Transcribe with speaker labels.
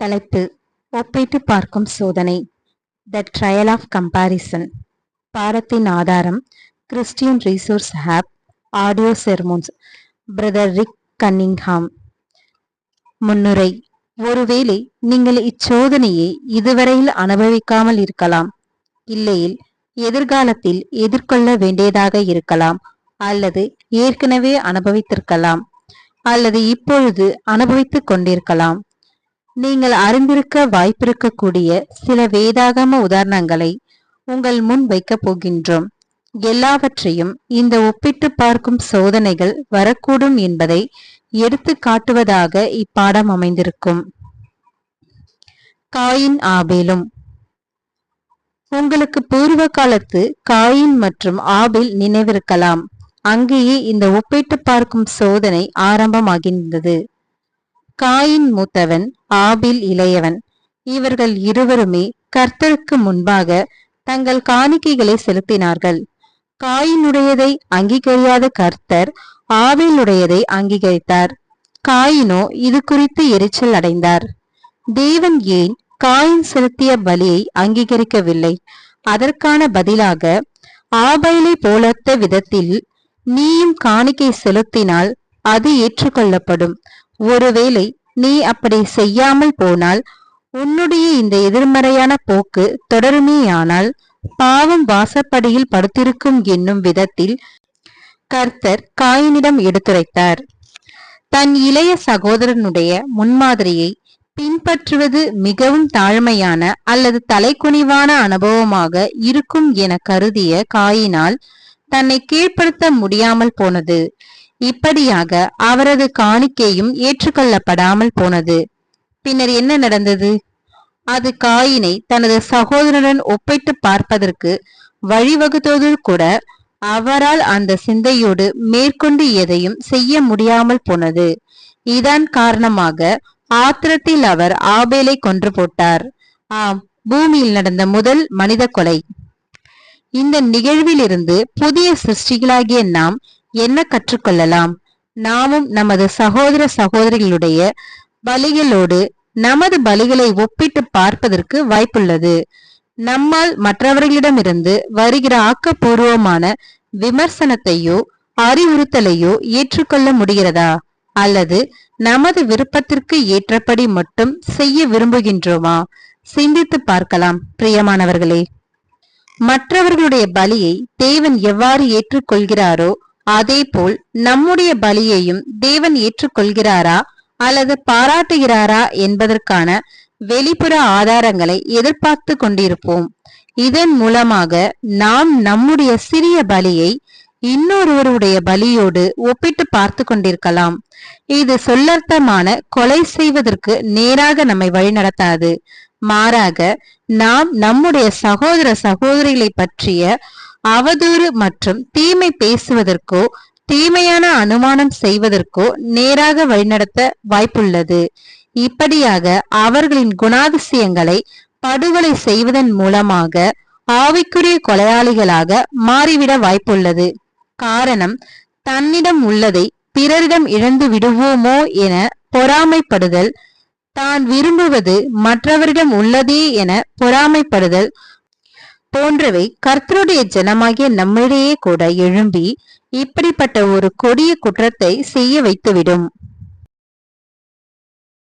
Speaker 1: தலைப்பு ஒப்பிட்டு பார்க்கும் சோதனை. த ட்ரையல் ஆஃப் கம்பாரிசன் பாடத்தின் ஆதாரம் Christian resource hub audio sermons brother Rick Cunningham முன்னுரை ஒருவேளை நீங்கள் இச்சோதனையை இதுவரையில் அனுபவிக்காமல் இருக்கலாம். இல்லையில் எதிர்காலத்தில் எதிர்கொள்ள வேண்டியதாக இருக்கலாம் அல்லது ஏற்கனவே அனுபவித்திருக்கலாம் அல்லது இப்பொழுது அனுபவித்துக் கொண்டிருக்கலாம். நீங்கள் அறிந்திருக்க வாய்ப்பிருக்கக்கூடிய சில வேதாகம உதாரணங்களை உங்கள் முன் வைக்கப் போகின்றோம். எல்லாவற்றையும் இந்த ஒப்பிட்டு பார்க்கும் சோதனைகள் வரக்கூடும் என்பதை எடுத்து காட்டுவதாக இப்பாடம் அமைந்திருக்கும். காயின் ஆபேலும். உங்களுக்கு பூர்வ காலத்து காயின் மற்றும் ஆபில் நினைவிருக்கலாம். அங்கேயே இந்த ஒப்பிட்டு பார்க்கும் சோதனை ஆரம்பமாகின்றது. காயின் மூத்தவன் ஆபில் இளையவன். இவர்கள் இருவருமே கர்த்தருக்கு முன்பாக தங்கள் காணிக்கைகளை செலுத்தினார்கள். காயினுடையதை அங்கீகரியாத கர்த்தர் ஆவிலுடையதை அங்கீகரித்தார். காயினோ இது குறித்து எரிச்சல் அடைந்தார். தேவன் ஏன் காயின் செலுத்திய பலியை அங்கீகரிக்கவில்லை? அதற்கான பதிலாக ஆபைலை போலத்த விதத்தில் நீயும் காணிக்கை செலுத்தினால் அது ஏற்றுக்கொள்ளப்படும். ஒருவேளை நீ அப்படி செய்யாமல் போனால் உன்னுடைய இந்த எதிர்மறையான போக்கு தொடருமேயானால் பாவம் வாசப்படியில் படுத்திருக்கும் என்னும் விதத்தில் கர்த்தர் காயினிடம் எடுத்துரைத்தார். தன் இளைய சகோதரனுடைய முன்மாதிரியை பின்பற்றுவது மிகவும் தாழ்மையான அல்லது தலைக்குனிவான அனுபவமாக இருக்கும் என கருதிய காயினால் தன்னை கீழ்ப்படுத்த முடியாமல் போனது. இப்படியாக அவரது காணிக்கையும் ஏற்றுக்கொள்ளப்படாமல் போனது. பின்னர் என்ன நடந்தது? அது காயினை தனது சகோதரனுடன் ஒப்பிட்டு பார்ப்பதற்கு வழிவகுத்தது கூட அவரால் அந்த சிந்தையோடு மேற்கொண்டு எதையும் செய்ய முடியாமல் போனது. இதன் காரணமாக ஆத்திரத்தில் அவர் ஆபேலை கொன்று போட்டார். ஆம் பூமியில் நடந்த முதல் மனித கொலை. இந்த நிகழ்விலிருந்து புதிய சிருஷ்டிகளாகிய நாம் என்ன கற்றுக்கொள்ளலாம்? நாமும் நமது சகோதர சகோதரிகளுடைய பலிகளோடு நமது பலிகளை ஒப்பிட்டு பார்ப்பதற்கு வாய்ப்புள்ளது. நம்மால் மற்றவர்களிடமிருந்து வருகிற ஆக்கப்பூர்வமான விமர்சனத்தையோ அறிவுறுத்தலையோ ஏற்றுக்கொள்ள முடிகிறதா? அல்லது நமது விருப்பத்திற்கு ஏற்றபடி மட்டும் செய்ய விரும்புகின்றோமா? சிந்தித்து பார்க்கலாம் பிரியமானவர்களே. மற்றவர்களுடைய பலியை தேவன் எவ்வாறு ஏற்றுக்கொள்கிறாரோ அதேபோல் நம்முடைய பலியையும் தேவன் ஏற்றுக்கொள்கிறாரா அல்லது பாராட்டுகிறாரா என்பதற்கான வெளிப்புற ஆதாரங்களை எதிர்பார்த்து கொண்டிருப்போம். இதன் மூலமாக நாம் நம்முடைய சிறிய பலியை இன்னொருவருடைய பலியோடு ஒப்பிட்டு பார்த்து கொண்டிருக்கலாம். இது சொல்லர்த்தமான கொலை செய்வதற்கு நேராக நம்மை வழிநடத்தாது மாறாக நாம் நம்முடைய சகோதர சகோதரிகளை பற்றிய அவதூறு மற்றும் தீமை பேசுவதற்கோ தீமையான அனுமானம் செய்வதற்கோ நேராக வழிநடத்த வாய்ப்புள்ளது. இப்படியாக அவர்களின் குணாதிசயங்களை படுகொலை செய்வதன் மூலமாக ஆவிக்குரிய கொலையாளிகளாக மாறிவிட வாய்ப்புள்ளது. காரணம் தன்னிடம் உள்ளதை பிறரிடம் இழந்து விடுவோமோ என பொறாமைப்படுதல் தான் விரும்புவது மற்றவரிடம் உள்ளதே என பொறாமைப்படுதல் போன்றவை கர்த்தருடைய ஜனமாகிய நம்மிடையே கூட எழும்பி இப்படிப்பட்ட ஒரு கொடிய குற்றத்தை செய்ய வைத்துவிடும்.